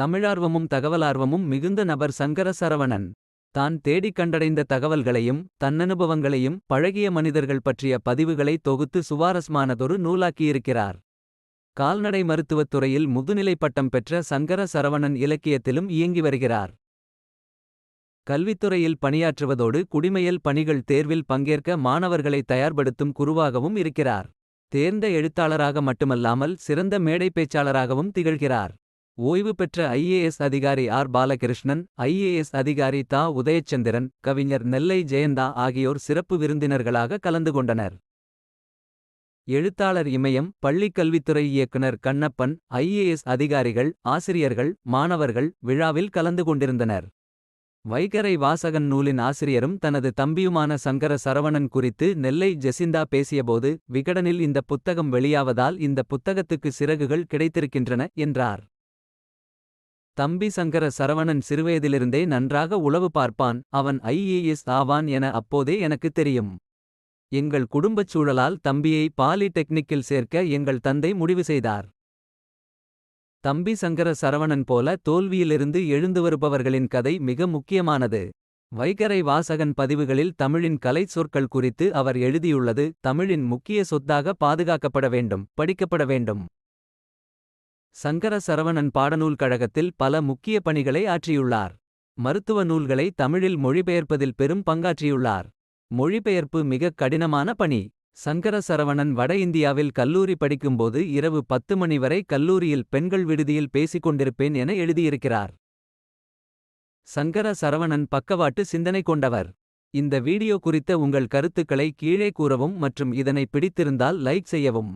தமிழார்வமும் தகவலார்வமும் மிகுந்த நபர் சங்கர சரவணன். தான் தேடிக் கண்டடைந்த தகவல்களையும் தன்னனுபவங்களையும் பழகிய மனிதர்கள் பற்றிய பதிவுகளை தொகுத்து சுவாரஸ்மானதொரு நூலாக்கியிருக்கிறார். கால்நடை மருத்துவத் துறையில் முதுநிலை பட்டம் பெற்ற சங்கர சரவணன் இலக்கியத்திலும் இயங்கி வருகிறார். கல்வித்துறையில் பணியாற்றுவதோடு குடிமையல் பணிகள் தேர்வில் பங்கேற்க மாணவர்களை தயார்படுத்தும் குருவாகவும் இருக்கிறார். தேர்ந்த எழுத்தாளராக மட்டுமல்லாமல் சிறந்த மேடை பேச்சாளராகவும் திகழ்கிறார். ஓய்வு பெற்ற ஐஏஎஸ் அதிகாரி ஆர் பாலகிருஷ்ணன் ஐஏஎஸ் அதிகாரி தா உதயச்சந்திரன் கவிஞர் நெல்லை ஜெயந்தா ஆகியோர் சிறப்பு விருந்தினர்களாக கலந்து கொண்டனர். எழுத்தாளர் இமயம் பள்ளிக் கல்வித்துறை இயக்குனர் கண்ணப்பன் ஐஏஎஸ் அதிகாரிகள் ஆசிரியர்கள் மாணவர்கள் விழாவில் கலந்து கொண்டிருந்தனர். வைகரை வாசகன் நூலின் ஆசிரியரும் தனது தம்பியுமான சங்கர சரவணன் குறித்து நெல்லை ஜெசிந்தா பேசியபோது விகடனில் இந்த புத்தகம் வெளியாவதால் இந்த புத்தகத்துக்கு சிறகுகள் கிடைத்திருக்கின்றன என்றார். தம்பி சங்கர சரவணன் சிறுவயதிலிருந்தே நன்றாக உளவு பார்ப்பான் அவன் ஐஏஎஸ் ஆவான் என அப்போதே எனக்குத் தெரியும். எங்கள் குடும்பச் சூழலால் தம்பியை பாலிடெக்னிக்கில் சேர்க்க எங்கள் தந்தை முடிவு செய்தார். தம்பி சங்கர சரவணன் போல தோல்வியிலிருந்து எழுந்து வருபவர்களின் கதை மிக முக்கியமானது. வைகரை வாசகன் பதிவுகளில் தமிழின் கலைச் சொற்கள் குறித்து அவர் எழுதியுள்ளது தமிழின் முக்கிய சொத்தாக பாதுகாக்கப்பட வேண்டும் படிக்கப்பட வேண்டும். சங்கர சரவணன் பாடநூல் கழகத்தில் பல முக்கிய பணிகளை ஆற்றியுள்ளார். மருத்துவ நூல்களை தமிழில் மொழிபெயர்ப்பதில் பெரும் பங்காற்றியுள்ளார். மொழிபெயர்ப்பு மிகக் கடினமான பணி. சங்கர சரவணன் வட இந்தியாவில் கல்லூரி படிக்கும்போது இரவு பத்து மணி வரை கல்லூரியில் பெண்கள் விடுதியில் பேசிக் கொண்டிருப்பேன் என எழுதியிருக்கிறார். சங்கர சரவணன் பக்கவாட்டு சிந்தனை கொண்டவர். இந்த வீடியோ குறித்த உங்கள் கருத்துக்களை கீழே கூறவும் மற்றும் இதனை பிடித்திருந்தால் லைக் செய்யவும்.